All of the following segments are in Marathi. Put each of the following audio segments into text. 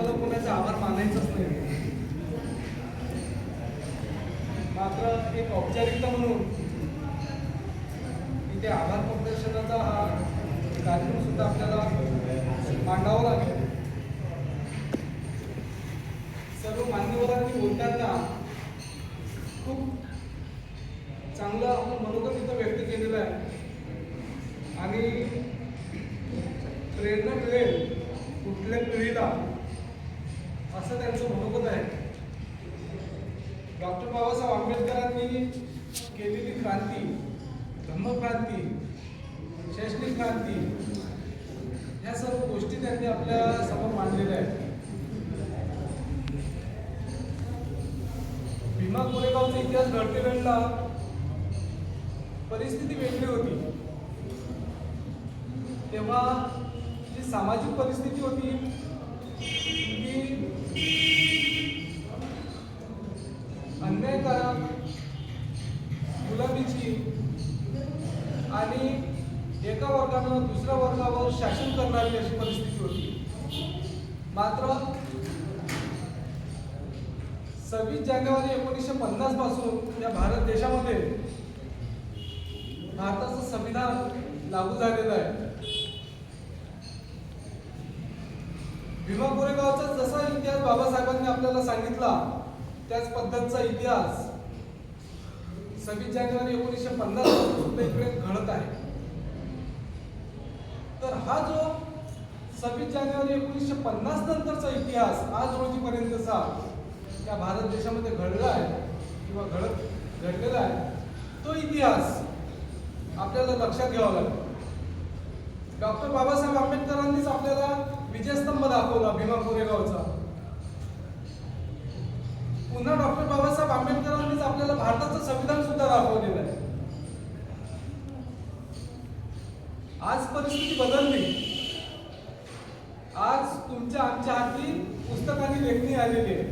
मला कोणाचे आभार मानायचंच नाही. मात्र एक औपचारिकता म्हणून इथे आभार प्रदर्शनाचा हा कार्यक्रम सुद्धा आपल्याला मांडावा लागेल. सर्व मान्यवरांनी बोलताना खूप चांगलं आपण मनोगत इथं व्यक्त केलेलं आहे आणि प्रेरणा मिळेल कुठल्या पिढीला असं त्यांचं मनोगत आहे डॉक्टर बाबासाहेब आंबेडकरांनी केलेली क्रांती धम्मक्रांती शैक्षणिक क्रांती ह्या सर्व गोष्टी त्यांनी आपल्यासमोर मांडलेल्या आहेत. भीमा कोरेगावचा इतिहास घडते वेळेला परिस्थिती वेगळी होती. तेव्हा जी सामाजिक परिस्थिती होती ती अन्यायकारक गुलामीची आणि एका वर्गानं दुसऱ्या वर्गावर शासन करणारी अशी परिस्थिती होती. मात्र सव्वीस जानेवारी एकोणीसशे पन्नासपासून या भारत देशामध्ये भारताचं संविधान लागू झालेलं आहे. भीमा कोरेगावचा जसा इतिहास बाबासाहेबांनी आपल्याला सांगितला त्याच पद्धतीचा इतिहास सव्वीस जानेवारी एकोणीसशे पन्नास सुद्धा इकडे घडत आहे. तर हा जो सव्वीस जानेवारी एकोणीसशे पन्नास नंतरचा इतिहास आज रोजीपर्यंतचा या भारत देशामध्ये घडला आहे किंवा घडत घडलेला आहे तो इतिहास आपल्याला लक्षात घ्यावा लागेल. डॉक्टर बाबासाहेब आंबेडकरांनीच आपल्याला विजयस्तंभ दाखवला भीमा कोरेगावचा पुन्हा डॉक्टर बाबासाहेब आंबेडकरांनीच आपल्याला भारताचं संविधान सुद्धा दाखवलेलं आहे. आज परिस्थिती बदलली. आज तुमच्या आमच्या हाती पुस्तकांनी लेखणी आलेली आहे.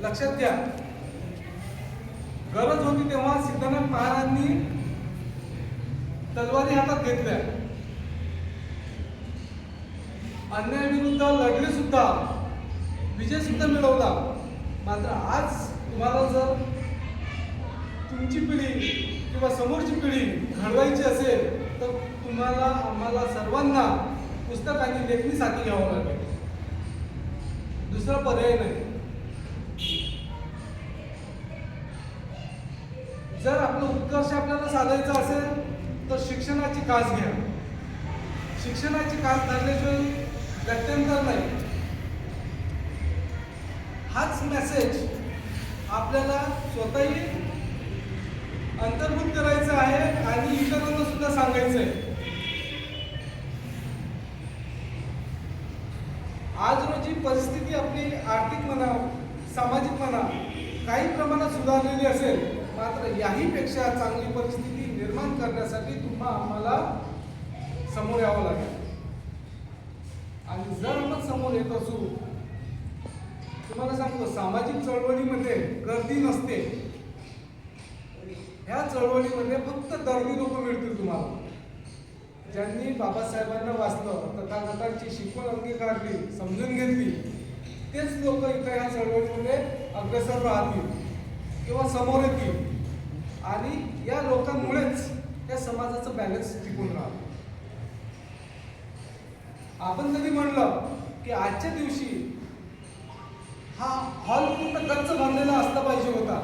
लक्षात घ्या. गरज होती तेव्हा सिद्धनाथ महाराजांनी तलवारी हातात घेतल्या. अन्यायाविरुद्ध लढले सुद्धा विजय सुद्धा मिळवला. मात्र आज तुम्हाला जर तुमची पिढी किंवा समोरची पिढी घडवायची असेल तर तुम्हाला आम्हाला सर्वांना पुस्तकांनी लेखणीसाठी घ्यावं लागेल. दुसरा पर्याय नाही. जर आपलं उत्कर्ष आपल्याला साधायचं असेल तर शिक्षणाची कास घ्या. शिक्षणाची कास धरल्याशिवाय गत्यंतर नाही. हाच मेसेज आपल्याला स्वतःही अंतर्भूत करायचं आहे आणि इतरांना सुद्धा सांगायचं आहे आज रोजी परिस्थिती आपली आर्थिक म्हणा सामाजिक म्हणा काही प्रमाणात सुधारलेली असेल मात्र याहीपेक्षा चांगली परिस्थिती निर्माण करण्यासाठी तुम्हा आम्हाला समोर यावं लागेल. आणि जर आपण समोर येत असू तुम्हाला सांगतो सामाजिक चळवळीमध्ये गर्दी नसते. ह्या चळवळीमध्ये फक्त दर्दी लोक मिळतील तुम्हाला. ज्यांनी बाबासाहेबांना वाचलं तथागतांची शिकवण अंगीकारली समजून घेतली तेच लोक इथं ह्या चळवळीमध्ये अग्रेसर राहतील किंवा समोर येतील. आणि या लोकांमुळेच त्या समाजाचं बॅलन्स टिकून राहतं. आपण जरी म्हणलं की आजच्या दिवशी हा हॉल पूर्ण गच्च भरलेला असला पाहिजे होता.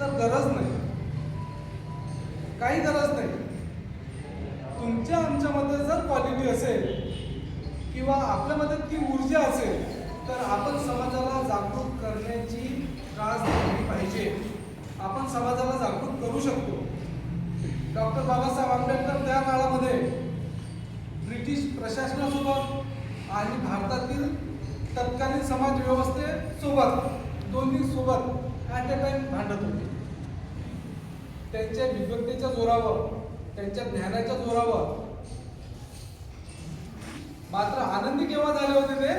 तर गरज नाही. काही गरज नाही. तुमच्या आमच्यामध्ये जर क्वालिटी असेल किंवा आपल्यामध्ये ती ऊर्जा असेल तर आपण समाजाला जागृत करण्याची त्रास घेतली पाहिजे. आपण समाजाला जागृत करू शकतो. डॉक्टर बाबासाहेब आंबेडकर त्या काळामध्ये ब्रिटिश प्रशासनासोबत आणि भारतातील तत्कालीन समाज व्यवस्थेसोबत दोन्ही सोबत ॲट अ टाइम भांडत होते. त्यांच्या विभक्तीच्या जोरावर त्यांच्या ज्ञानाच्या जोरावर मात्र आनंदी केव्हा झाले होते ते?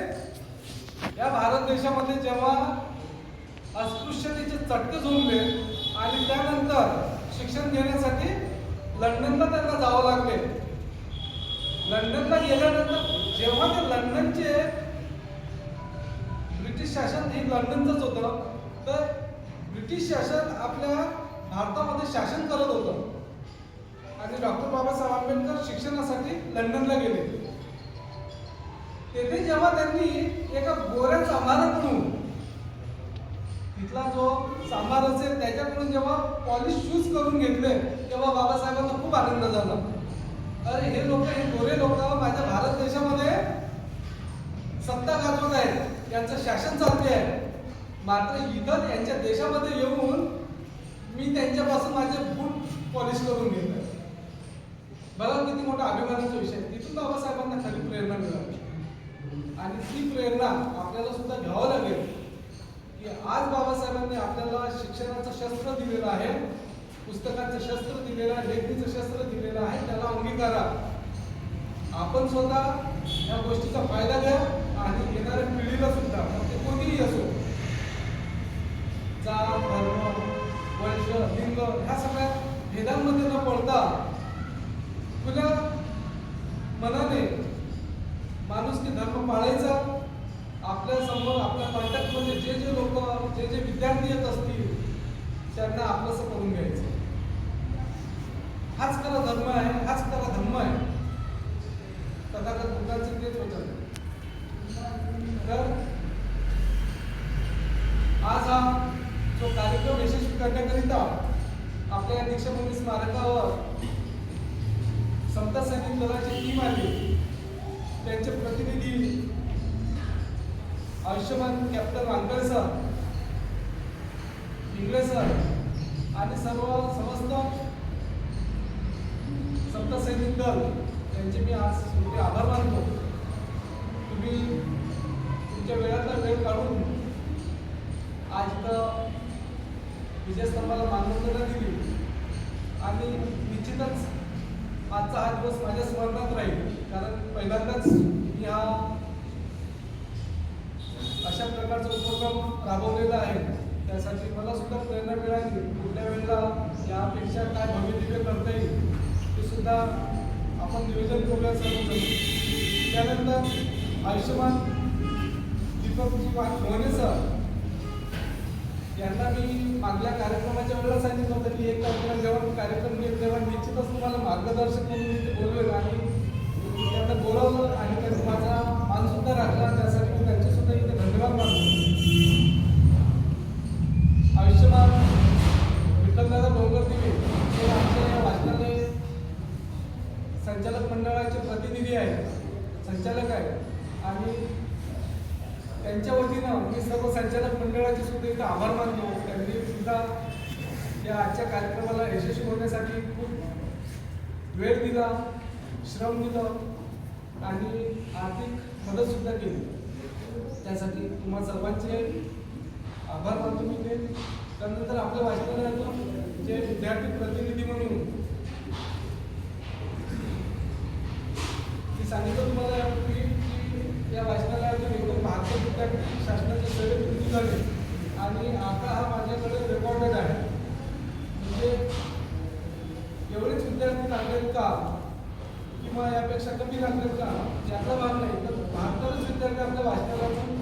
या भारत देशामध्ये जेव्हा अस्पृश्यतेचे चटके झोंबले आणि त्यानंतर शिक्षण घेण्यासाठी लंडनला त्यांना जावं लागले. लंडनला गेल्यानंतर जेव्हा ते लंडनचे ब्रिटिश शासन हे लंडनचंच होतं. तर ब्रिटिश शासन आपल्या भारतामध्ये शासन करत होतं. आणि डॉक्टर बाबासाहेब आंबेडकर शिक्षणासाठी लंडनला गेले. तेथे जेव्हा त्यांनी एका गोऱ्या चांभाराकडून तिथला जो सांबार असेल त्याच्याकडून जेव्हा पॉलिश शूज करून घेतले तेव्हा बाबासाहेबांना खूप आनंद झाला. अरे हे लोक हे गोरे लोक माझ्या भारत देशामध्ये सत्ता गाजवत आहेत. यांचं शासन चालते आहे मात्र इथं यांच्या देशामध्ये येऊन मी त्यांच्यापासून माझे बूट पॉलिश करून घेतोय बघा किती मोठा अभिमानाचा विषय तिथून बाबासाहेबांना खाली प्रेरणा मिळाली. आणि ती प्रेरणा आपल्याला सुद्धा घ्यावं लागेल की आज बाबासाहेबांनी आपल्याला शिक्षणाचं शस्त्र दिलेलं आहे पुस्तकाचं शस्त्र दिलेलं आहे लेखणीचं शस्त्र दिलेलं आहे त्याला अंगीकारा. आपण स्वतः या गोष्टीचा फायदा घ्या आणि येणाऱ्या पिढीला सुद्धा मग ते कोणीही असो जात धर्म वंश लिंग ह्या सगळ्या भेदांमध्ये न पडता तुला मनाने माणूस की धर्म पाळायचा आपल्यासमोर आपल्या कॉन्टॅक्टमध्ये जे जे लोक जे जे विद्यार्थी येत असतील त्यांना आपलंसं करून घ्यायचं. हाच खरा धर्म आहे हाच खरा धर्म आहे तथागत बुद्धांचं तेच वचन आहे. तर आज हा जो कार्यक्रम यशस्वी करण्याकरिता आपल्या या स्मारकावर समता सैनिक दलाची टीम आली. त्यांचे प्रतिनिधी Ayushman captain Wankar sir Ingle sir आणि सर्व समस्त समता सैनिक दल यांचे मी आज तुमचे आभार मानतो. तुम्ही तुमच्या वेळातला वेळ काढून आज इथं विजयस्तंभाला मान्यता दिली. आणि निश्चितच आजचा हा दिवस माझ्या स्मरणात राहील. कारण पहिल्यांदाच मी हा अशा प्रकारचा उपक्रम राबवलेला आहे. त्यासाठी मला सुद्धा प्रेरणा मिळाली. कुठल्या वेळेला यापेक्षा काय भव्य करता येईल ते सुद्धा आपण नियोजन करूया सर्व त्यानंतर आयुष्यमान दीपकजी मोहने सर यांना मी मागल्या कार्यक्रमाच्या वेळेला सांगितलं होतं की एक कार्यक्रम जेव्हा कार्यक्रम घेईल तेव्हा निश्चितच तुम्हाला मार्गदर्शक म्हणून मी ते बोलवेल आणि त्यांना बोलावलं आणि त्यांनी माझा मान सुद्धा राखला त्यासाठी मी त्यांचे सुद्धा इथे धन्यवाद मानतो आयुष्यमान विठ्ठलदादा डोंगर दिवे हे आमच्या या वाचनालय संचालक मंडळाचे प्रतिनिधी आहेत संचालक आहेत आणि त्यांच्या वतीनं मी सर्व संचालक मंडळाचे सुद्धा इथं आभार मानतो. त्यांनी सुद्धा या आजच्या कार्यक्रमाला यशस्वी होण्यासाठी खूप वेळ दिला श्रम दिलं आणि आर्थिक मदत सुद्धा केली. त्यासाठी तुम्हा सर्वांचे आभार मानतो मी. ते त्यानंतर आपल्या वाचनालयातून जे विद्यार्थी प्रतिनिधी म्हणून मी सांगितलं तुम्हाला यापूर्वी की या वाचनालयातून एकूण शासनाचे सगळे शासनाच्या सेवेत झाले. आणि आता हा माझ्याकडे रेकॉर्डेड आहे. म्हणजे एवढेच विद्यार्थी लागलेत का? किंवा यापेक्षा कमी लागलेत का? याचा भाग नाही. तर भारतातच विद्यार्थी आपल्या वाचनालयातून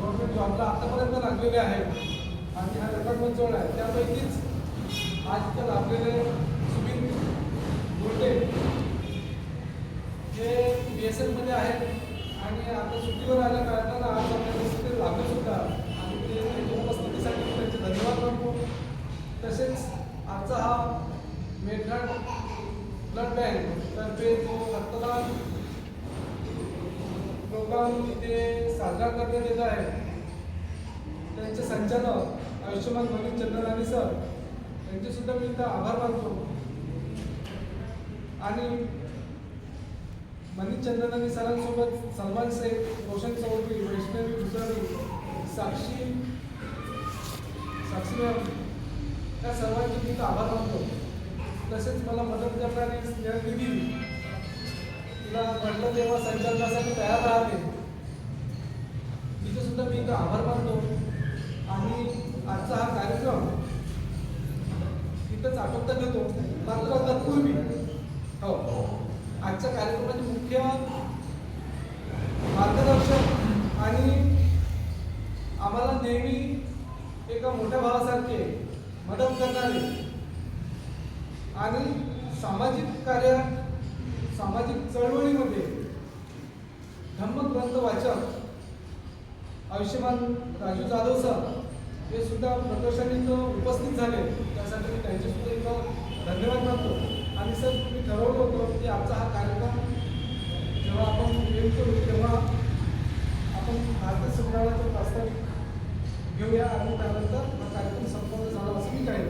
गव्हर्नमेंट जॉबला आतापर्यंत लागलेले आहेत. आणि हा रेकॉर्ड जवळ आहे. त्यापैकीच आजकाल आपलेले सुमित गोटे हे बी एस एलमध्ये आहेत. आणि आता सुट्टीवर आल्या कारणानं आज आपल्याला तिथे सुद्धा आणि ते उपस्थितीसाठी त्यांचे धन्यवाद करतो तसेच आजचा हा मेघाट ब्लड बँक तर्फे तो रक्तदान प्रोग्राम इथे साजरा करण्यात येत आहे. त्यांचे संचालक आयुष्यमान मलिक चंद्रराणी सर त्यांचे सुद्धा मी इथं आभार मानतो. आणि मनीष आणि सरांसोबत सलमान शेख रोशन चौधरी वैष्णवी गुजराणी साक्षी साक्षी मॅम त्या सर्वांचे मी तर आभार मानतो. तसेच मला मदत करणारी स्नेहनिधी तिला म्हटलं तेव्हा संचालनासाठी तयार राहते. तिचे सुद्धा मी इथं आभार मानतो. आणि आजचा हा कार्यक्रम तिथंच आटोपता घेतो. मात्र तत्पूर्वी हो. आजच्या कार्यक्रमाचे मुख्य मार्गदर्शक आणि आम्हाला नेहमी एका मोठ्या भावासारखे मदत करणारे आणि सामाजिक कार्य सामाजिक चळवळीमध्ये धम्मग्रंथ वाचक आयुष्यमान राजू जाधव सर हे सुद्धा प्रदर्शनीत उपस्थित झाले. त्यासाठी मी त्यांचे सुद्धा धन्यवाद मानतो. आणि सर तुम्ही ठरवलं होतं की आमचा हा कार्यक्रम जेव्हा आपण क्रिएट करू तेव्हा आपण भारतीय संग्रहालयाचं प्रस्ताव घेऊया आणि त्यानंतर हा कार्यक्रम संपन्न झाला असं मी काय